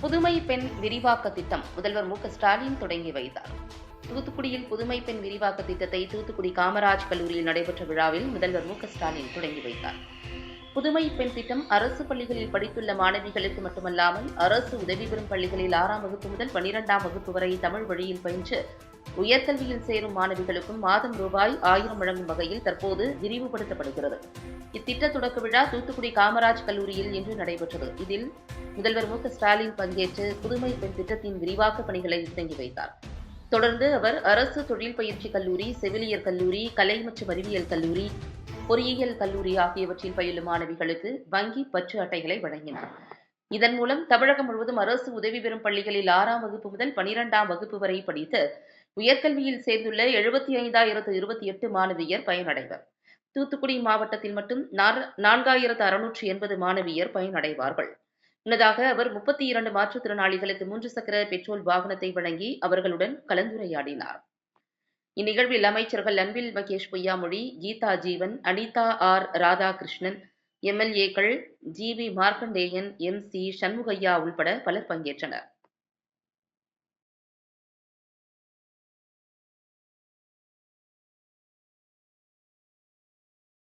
புதுமை பெண் விரிவாக்க திட்டம். முதல்வர் மு ஸ்டாலின் தொடங்கி வைத்தார். தூத்துக்குடியில் புதுமை பெண் விரிவாக்க திட்டத்தை தூத்துக்குடி காமராஜ் கல்லூரியில் நடைபெற்ற விழாவில் முதல்வர் மு ஸ்டாலின் தொடங்கி வைத்தார். புதுமை பெண் திட்டம் அரசு பள்ளிகளில் படித்துள்ள மாணவிகளுக்கு மட்டுமல்லாமல் அரசு உதவி பெறும் பள்ளிகளில் ஆறாம் வகுப்பு முதல் பனிரெண்டாம் வகுப்பு வரை தமிழ் வழியில் பயின்று உயர்கல்வியில் சேரும் மாணவிகளுக்கும் மாதம் ரூபாய் ஆயிரம் வழங்கும் வகையில் தற்போது விரிவுபடுத்தப்படுகிறது. இத்திட்ட தொடக்க விழா தூத்துக்குடி காமராஜ் கல்லூரியில் இன்று நடைபெற்றது. இதில் முதல்வர் மு ஸ்டாலின் பங்கேற்று புதுமை பெண் திட்டத்தின் விரிவாக்க பணிகளை தொடங்கி வைத்தார். தொடர்ந்து அவர் அரசு தொழில் பயிற்சி கல்லூரி செவிலியர் கல்லூரி கலை மற்றும் அறிவியல் கல்லூரி பொறியியல் கல்லூரி ஆகியவற்றில் பயிலும் மாணவிகளுக்கு வங்கி பற்று அட்டைகளை வழங்கினார். இதன் மூலம் தமிழகம் முழுவதும் அரசு உதவி பெறும் பள்ளிகளில் ஆறாம் வகுப்பு முதல் பனிரெண்டாம் வகுப்பு வரை படித்து உயர்கல்வியில் சேர்ந்துள்ள எழுபத்தி ஐந்தாயிரத்து இருபத்தி எட்டு மாணவியர் பயனடைவர். தூத்துக்குடி மாவட்டத்தில் மட்டும் நான்காயிரத்து அறுநூற்று எண்பது மாணவியர் பயனடைவார்கள். முன்னதாக அவர் முப்பத்தி இரண்டு மாற்றுத்திறனாளிகளுக்கு மூன்று சக்கர பெட்ரோல் வாகனத்தை வழங்கி அவர்களுடன் கலந்துரையாடினார். இந்நிகழ்வில் அமைச்சர்கள் அன்பில் மகேஷ் பொய்யாமொழி கீதா ஜீவன் அனிதா ஆர் ராதாகிருஷ்ணன் எம்எல்ஏக்கள் G V Markandeyan M C Shanmugaiah உள்பட பலர் பங்கேற்றனர்.